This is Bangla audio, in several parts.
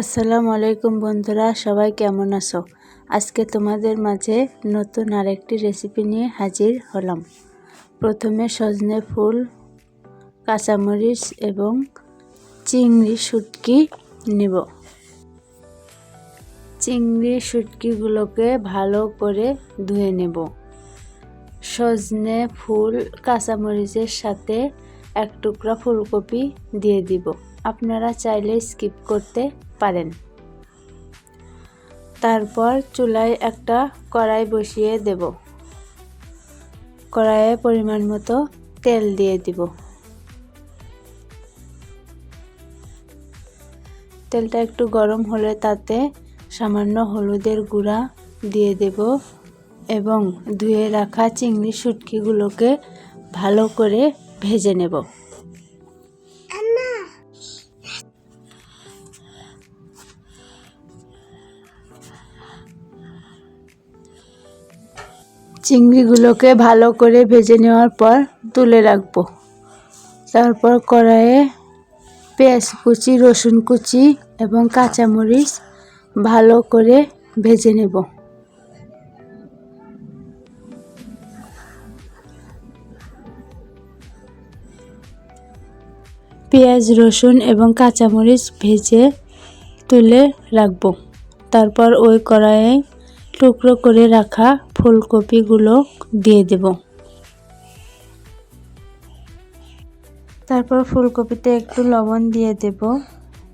আসসালামু আলাইকুম বন্ধুরা, সবাই কেমন আছো? আজকে তোমাদের মাঝে নতুন আরেকটি রেসিপি নিয়ে হাজির হলাম। প্রথমে সজনে ফুল, কাঁচামরিচ এবং চিংড়ি শুটকি নেব। চিংড়ি শুটকিগুলোকে ভালো করে ধুয়ে নেব। সজনে ফুল, কাঁচামরিচের সাথে এক টুকরা ফুলকপি দিয়ে দিব। আপনারা চাইলে স্কিপ করতে পারেন। তারপর চুলায় একটা কড়াই বসিয়ে দেব। কড়াইয়ে পরিমাণ মতো তেল দিয়ে দিব। তেলটা একটু গরম হলে তাতে সামান্য হলুদের গুঁড়া দিয়ে দেব এবং ধুয়ে রাখা চিংড়ি শুটকিগুলোকে ভালো করে ভেজে নেব। চিংড়িগুলোকে ভালো করে ভেজে নেওয়ার পর তুলে রাখব। তারপর কড়াইয়ে পেঁয়াজ কুচি, রসুন কুচি এবং কাঁচামরিচ ভালো করে ভেজে নেব। পেঁয়াজ, রসুন এবং কাঁচামরিচ ভেজে তুলে রাখব। তারপর ওই কড়াইয়ে টুকরো করে রাখা ফুলকপিগুলো দিয়ে দেব। তারপর ফুলকপিতে একটু লবণ দিয়ে দেব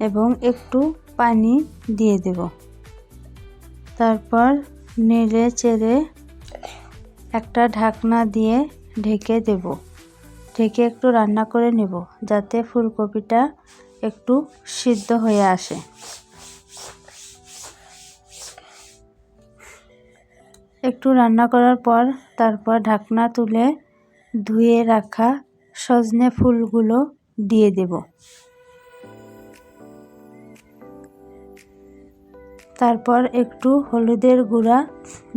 এবং একটু পানি দিয়ে দেব। তারপর নেড়ে চেড়ে একটা ঢাকনা দিয়ে ঢেকে দেব। ঢেকে একটু রান্না করে নেব যাতে ফুলকপিটা একটু সিদ্ধ হয়ে আসে। একটু রান্না করার পর তারপর ঢাকনা তুলে ধুয়ে রাখা সজনে ফুলগুলো দিয়ে দেব। তারপর একটু হলুদের গুঁড়া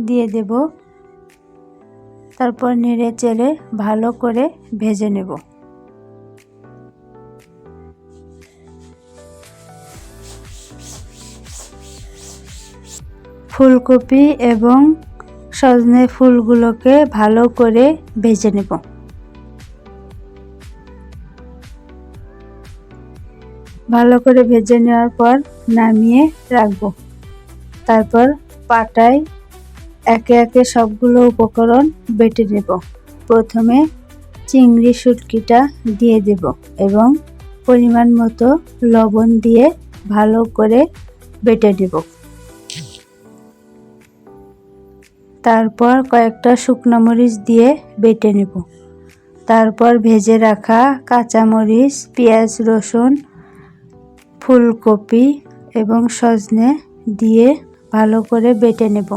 দিয়ে দেব। তারপর নেড়ে চেড়ে ভালো করে ভেজে নেব। ফুলকপি এবং সজনে ফুলগুলোকে ভালো করে ভেজে নেব। ভালো করে ভেজে নেওয়ার পর নামিয়ে রাখব। তারপর পাটায় একে একে সবগুলো উপকরণ বেটে নেব। প্রথমে চিংড়ি শুটকিটা দিয়ে দেব এবং পরিমাণ মতো লবণ দিয়ে ভালো করে বেটে নেব। তারপর কয়েকটা শুকনো মরিচ দিয়ে বেটে নেব। তারপর ভেজে রাখা কাঁচামরিচ পেঁয়াজ, রসুন, ফুলকপি এবং সজনে দিয়ে ভালো করে বেটে নেব।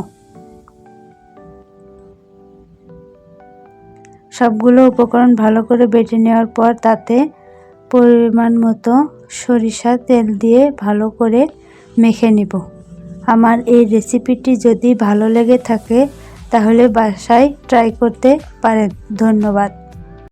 সবগুলো উপকরণ ভালো করে বেটে নেওয়ার পর তাতে পরিমাণ মতো সরিষা তেল দিয়ে ভালো করে মেখে নেব। আমার এই রেসিপিটি যদি ভালো লেগে থাকে তাহলে বাসায় ট্রাই করতে পারেন। ধন্যবাদ।